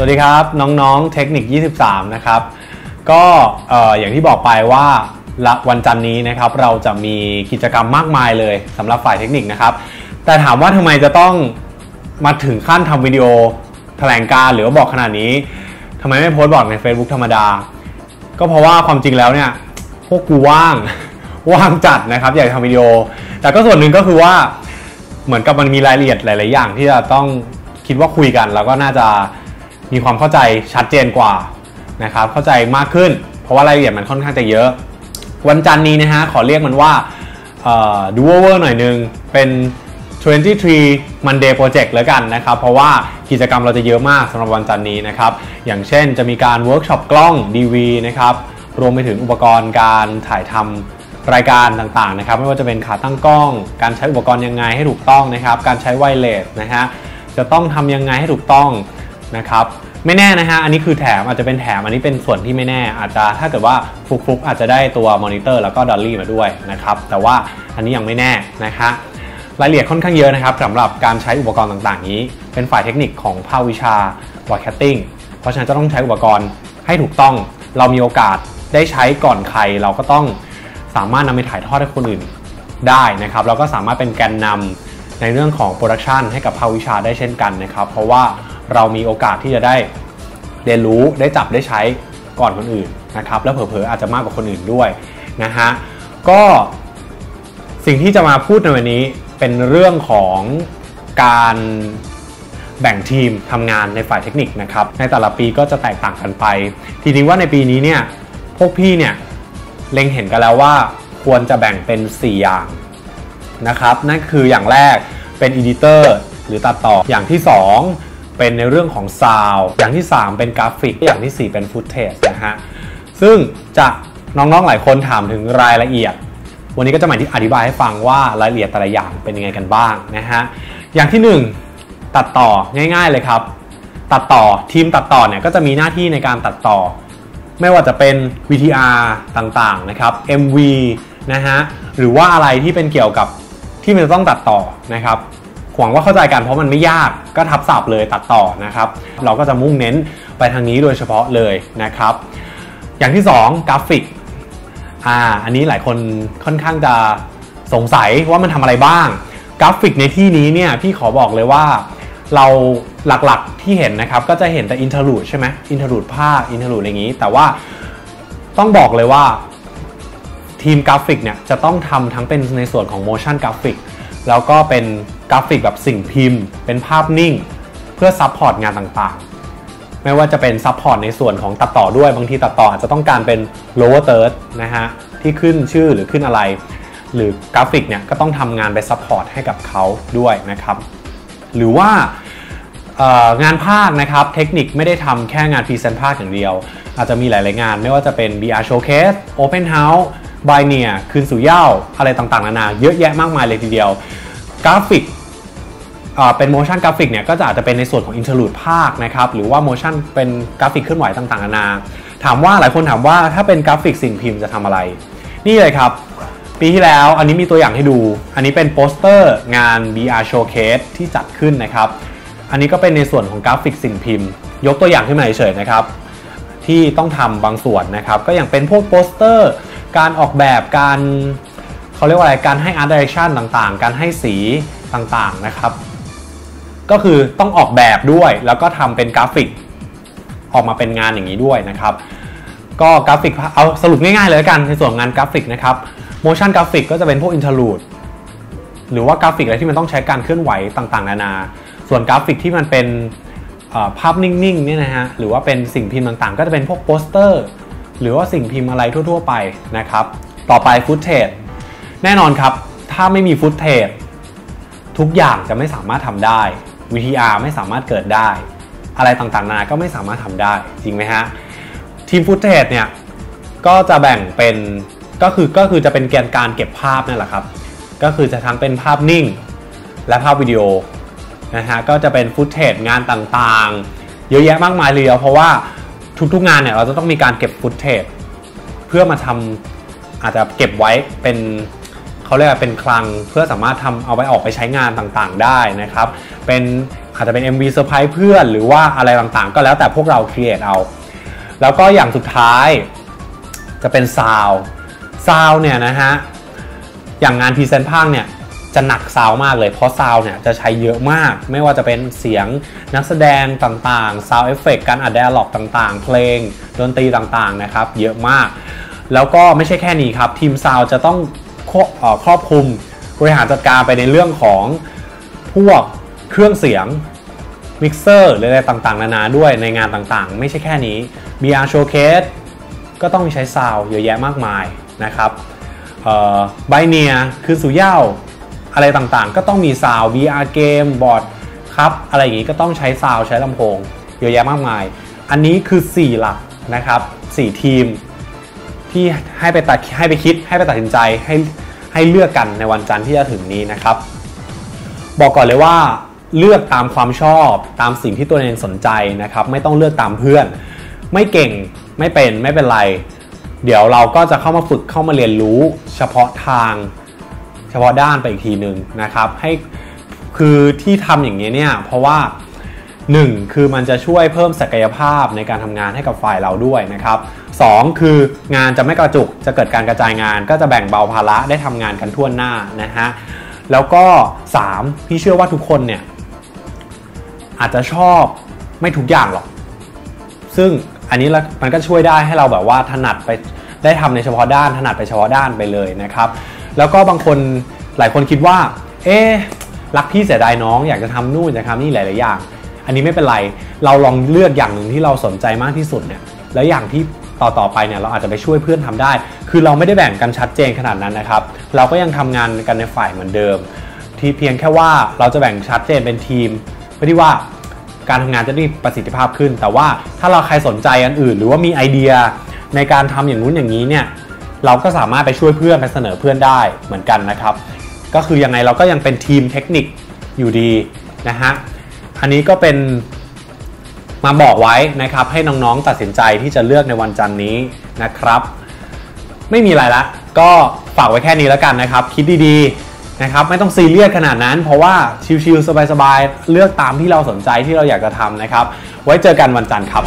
สวัสดีครับ น้องๆเทคนิค 23 นะครับ ก็เอ่อย่างที่บอกไปว่าวันจันนี้นะครับเราจะมีกิจกรรมมากมายเลยสำหรับฝ่ายเทคนิคนะครับ แต่ถามว่าทำไมจะต้องมาถึงขั้นทำวิดีโอแถลงการ์หรือว่าบอกขนาดนี้ทำไมไม่โพสต์บอกใน Facebook ธรรมดา ก็เพราะว่าความจริงแล้วเนี่ยพวกกูว่างว่างจัดนะครับ อยากทำวิดีโอ แต่ก็ส่วนหนึ่งก็คือว่าเหมือนกับมันมีรายละเอียดหลาย ๆ อย่างที่จะต้องคิดว่าคุยกัน แล้วก็น่าจะ มีความเข้าใจชัดเจนกว่านะครับเข้าใจมากขึ้น เพราะว่ารายละเอียดมันค่อนข้างจะเยอะ วันจันทร์นี้นะฮะขอเรียกมันว่าดูเวอร์หน่อยนึงเป็น23 Monday Project แล้วกันนะครับ เพราะว่ากิจกรรมเราจะเยอะมากสำหรับวันจันทร์นี้นะครับ อย่างเช่นจะมีการเวิร์กช็อปกล้อง DV นะครับ รวมไปถึงอุปกรณ์การถ่ายทำรายการต่างๆนะครับ ไม่ว่าจะเป็นขาตั้งกล้อง การใช้อุปกรณ์ยังไงให้ถูกต้องนะครับ การใช้ไวเลสนะฮะ จะต้องทำยังไงให้ถูกต้อง นะครับไม่แน่นะฮะอันนี้คือแถมอาจจะเป็นแถมอันนี้เป็นส่วนที่ไม่แน่อาจจะถ้าเกิดว่าฟุกๆอาจจะได้ตัวมอนิเตอร์แล้วก็ดอลลี่มาด้วยนะครับแต่ว่าอันนี้ยังไม่แน่นะคะ รายละเอียดค่อนข้างเยอะนะครับสำหรับการใช้อุปกรณ์ต่างๆ นี้ เป็นฝ่ายเทคนิคของภาควิชา broadcasting เพราะฉะนั้นจะต้องใช้อุปกรณ์ให้ถูกต้อง เรามีโอกาสได้ใช้ก่อนใครเราก็ต้องสามารถนำไปถ่ายทอดให้คนอื่นได้นะครับเราก็สามารถเป็นแกนนำในเรื่องของโปรดักชันให้กับภาควิชาได้เช่นกันนะครับ เพราะว่า เรามีโอกาสที่จะได้เรียนรู้ได้จับได้ใช้ก่อนคนอื่นนะครับแล้วเผลอๆอาจจะมากกว่าคนอื่นด้วยนะฮะก็สิ่งที่จะมาพูดในวันนี้เป็นเรื่องของการแบ่งทีมทำงานในฝ่ายเทคนิคนะครับในแต่ละปีก็จะแตกต่างกันไป ทีนี้ว่าในปีนี้เนี่ยพวกพี่เนี่ยเล็งเห็นกันแล้วว่าควรจะแบ่งเป็น 4 อย่างนะครับ นั่นคืออย่างแรกเป็นอีดิเตอร์หรือตัดต่ออย่างที่ 2 เป็นในเรื่องของซาวอย่างที่ 3 เป็นกราฟิก อย่างที่ 4 เป็นฟุตเทจนะฮะ ซึ่งจะน้องๆหลายคนถามถึงรายละเอียด วันนี้ก็จะมาอธิบายให้ฟังว่ารายละเอียดแต่ละอย่างเป็นยังไงกันบ้างนะฮะ อย่างที่ 1 ตัดต่อง่าย ๆเลยครับ ตัดต่อทีมตัดต่อเนี่ยก็จะมีหน้าที่ในการตัดต่อ ไม่ว่าจะเป็น VTR ต่างๆนะครับ MV นะฮะหรือว่าอะไรที่เป็นเกี่ยวกับที่มันจะต้องตัดต่อนะครับ หวังว่าเข้าใจกันเพราะมันไม่ยากก็ทับศัพท์เลยตัดต่อนะครับ เราก็จะมุ่งเน้นไปทางนี้โดยเฉพาะเลยนะครับ อย่างที่ 2 กราฟิกอ่าอันนี้หลายคนค่อนข้างจะสงสัยว่ามันทำอะไรบ้าง กราฟิกในที่นี้เนี่ยพี่ขอบอกเลยว่าเราหลักๆที่เห็นนะครับ ก็จะเห็นแต่อินเทอร์ลูดใช่ไหมอินเทอร์ลูดภาอินเทอร์ลูดอะไรอย่างนี้ แต่ว่าต้องบอกเลยว่าทีมกราฟิกเนี่ยจะต้องทำทั้งเป็นในส่วนของ motion กราฟิก แล้วก็เป็นกราฟิกแบบสิ่งพิมพ์ เป็นภาพนิ่ง เพื่อซับพอร์ตงานต่างๆ ไม่ว่าจะเป็นซับพอร์ตในส่วนของตัดต่อด้วยบางทีตัดต่ออาจจะต้องการเป็น lower third นะฮะที่ขึ้นชื่อหรือขึ้นอะไร หรือกราฟิกเนี่ยก็ต้องทำงานไปซัพพอร์ตให้กับเขาด้วยนะครับ หรือว่างานภาคนะครับเทคนิคไม่ได้ทำแค่งานพรีเซนต์ภาคอย่างเดียว อาจจะมีหลาย ๆ งาน ไม่ว่าจะเป็น BR Showcase Open House บายเนียคืนสู่เย้าอะไรต่างๆนานาเยอะแยะมากมายเลยทีเดียว กราฟิกเป็น motion กราฟิกเนี่ยก็จะอาจจะเป็นในส่วนของ interlude ภาคนะครับหรือว่า motion เป็นกราฟิกเคลื่อนไหวต่างๆนานา ถามว่าหลายคนถามว่าถ้าเป็นกราฟิกสิ่งพิมพ์จะทำอะไร นี่เลยครับ ปีที่แล้วอันนี้มีตัวอย่างให้ดู อันนี้เป็นโปสเตอร์งาน BR Showcase ที่จัดขึ้นนะครับ อันนี้ก็เป็นในส่วนของกราฟิกสิ่งพิมพ์ ยกตัวอย่างขึ้นมาเฉยๆนะครับที่ต้องทำบางส่วนนะครับก็อย่างเป็นพวกโปสเตอร์ การออกแบบการเขาเรียกว่าอะไรการให้ art direction ต่างๆ การให้สีต่างๆนะครับ ก็คือต้องออกแบบด้วย แล้วก็ทำเป็นกราฟิกออกมาเป็นงานอย่างนี้ด้วยนะครับ ก็กราฟิกเอาสรุปง่ายๆเลยกันในส่วนงานกราฟิกนะครับ motion กราฟิกก็จะเป็นพวก interlude หรือว่ากราฟิกอะไรที่มันต้องใช้การเคลื่อนไหวต่างๆ นานา ส่วนกราฟิกที่มันเป็นภาพนิ่งๆเนี่ยนะฮะหรือว่าเป็นสิ่งพิมพ์ต่างๆ ก็จะเป็นพวกโปสเตอร์ หรือว่าสิ่งพิมพ์อะไรทั่ว ๆ ไปนะครับ ต่อไปฟุตเทจแน่นอนครับ ถ้าไม่มีฟุตเทจทุกอย่างจะไม่สามารถทำได้ VTR ไม่สามารถเกิดได้ อะไรต่างๆนานาก็ไม่สามารถทำได้จริงไหมฮะทีมฟุตเทจเนี่ยก็จะแบ่งเป็นก็คือก็คือจะเป็นแกนการเก็บภาพนั่นแหละครับ ก็คือจะทั้งเป็นภาพนิ่ง และภาพวิดีโอนะฮะก็จะเป็นฟุตเทจงานต่างๆ เยอะแยะมากมายเลยเพราะว่า ทุกๆงานเนี่ยเราจะต้องมีการเก็บฟุตเทจเพื่อมาทำอาจจะเก็บไว้เป็นเขาเรียกว่าเป็นคลังเพื่อสามารถทำเอาไปออกไปใช้งานต่างๆ ได้นะครับ เป็นอาจจะเป็น MV เซอร์ไพรส์เพื่อนหรือว่าอะไรต่างๆ ก็แล้วแต่พวกเราครีเอทเอา แล้วก็อย่างสุดท้ายจะเป็นซาวซาวเนี่ยนะฮะอย่างงานพรีเซนต์ภาคเนี่ย จะหนักซาวมากเลยเพราะซาวเนี่ยจะใช้เยอะมาก ไม่ว่าจะเป็นเสียงนักแสดงต่างๆซาวเอฟเฟกการอัดไดอะล็อกต่างๆ เพลงดนตรีต่างๆนะครับ เยอะมาก แล้วก็ไม่ใช่แค่นี้ครับ ทีมซาวจะต้องครอบคลุมบริหารจัดการไปในเรื่องของพวกเครื่องเสียงมิกเซอร์หรืออะไรต่างๆ นานาด้วยในงานต่างๆ ไม่ใช่แค่นี้ BR Showcase ก็ต้องใช้ซาวเยอะแยะมากมายนะครับไบเนียคือสุย่า อะไรต่างๆ ก็ต้องมีซาว VR เกมบอร์ดครับอะไรอย่างนี้ก็ต้องใช้ซาวใช้ลำโพงเยอะแยะมากมาย อันนี้คือ 4 หลักนะครับ4ทีม ที่ให้ไปตัดให้ไปคิดให้ไปตัดสินใจให้ให้เลือกกันในวันจันทร์ที่จะถึงนี้นะครับ บอกก่อนเลยว่าเลือกตามความชอบตามสิ่งที่ตัวเองสนใจนะครับ ไม่ต้องเลือกตามเพื่อน ไม่เก่งไม่เป็นไม่เป็นไร เดี๋ยวเราก็จะเข้ามาฝึกเข้ามาเรียนรู้เฉพาะทาง เฉพาะด้านไปอีกทีหนึ่งนะครับให้คือที่ทำอย่างนี้เนี่ยเพราะว่า 1. คือมันจะช่วยเพิ่มศักยภาพในการทำงานให้กับฝ่ายเราด้วยนะครับ 2. คืองานจะไม่กระจุกจะเกิดการกระจายงาน ก็จะแบ่งเบาภาระได้ทำงานกันทั่วหน้านะฮะแล้วก็ 3. พี่เชื่อว่าทุกคนเนี่ยอาจจะชอบไม่ทุกอย่างหรอก ซึ่งอันนี้มันก็ช่วยได้ให้เราแบบว่าถนัดไปได้ทำในเฉพาะด้านถนัดไปเฉพาะด้านไปเลยนะครับ แล้วก็บางคนหลายคนคิดว่า เอ๊รักพี่เสียดายน้อง อยากจะทำนู่นจะทำนี่หลายๆอย่าง อันนี้ไม่เป็นไร เราลองเลือกอย่างหนึ่งที่เราสนใจมากที่สุดเนี่ย แล้วอย่างที่ต่อต่อไปเนี่ยเราอาจจะไปช่วยเพื่อนทำได้ คือเราไม่ได้แบ่งกันชัดเจนขนาดนั้นนะครับ เราก็ยังทำงานกันในฝ่ายเหมือนเดิม ที่เพียงแค่ว่าเราจะแบ่งชัดเจนเป็นทีมเพื่อที่ว่าการทำงานจะได้ประสิทธิภาพขึ้น แต่ว่าถ้าเราใครสนใจอันอื่น หรือว่ามีไอเดียในการทำอย่างนู้นอย่างนี้เนี่ย เราก็สามารถไปช่วยเพื่อนไปเสนอเพื่อนได้เหมือนกันนะครับ ก็คือยังไงเราก็ยังเป็นทีมเทคนิคอยู่ดีนะฮะอันนี้ก็เป็นมาบอกไว้นะครับ ให้น้องๆตัดสินใจที่จะเลือกในวันจันนี้นะครับ ไม่มีอะไรละ ก็ฝากไว้แค่นี้แล้วกันนะครับ คิดดีๆนะครับ ไม่ต้องซีเรียสขนาดนั้น เพราะว่าชิลๆสบายๆเลือกตามที่เราสนใจที่เราอยากจะทำนะครับ ไว้เจอกันวันจันทร์ครับ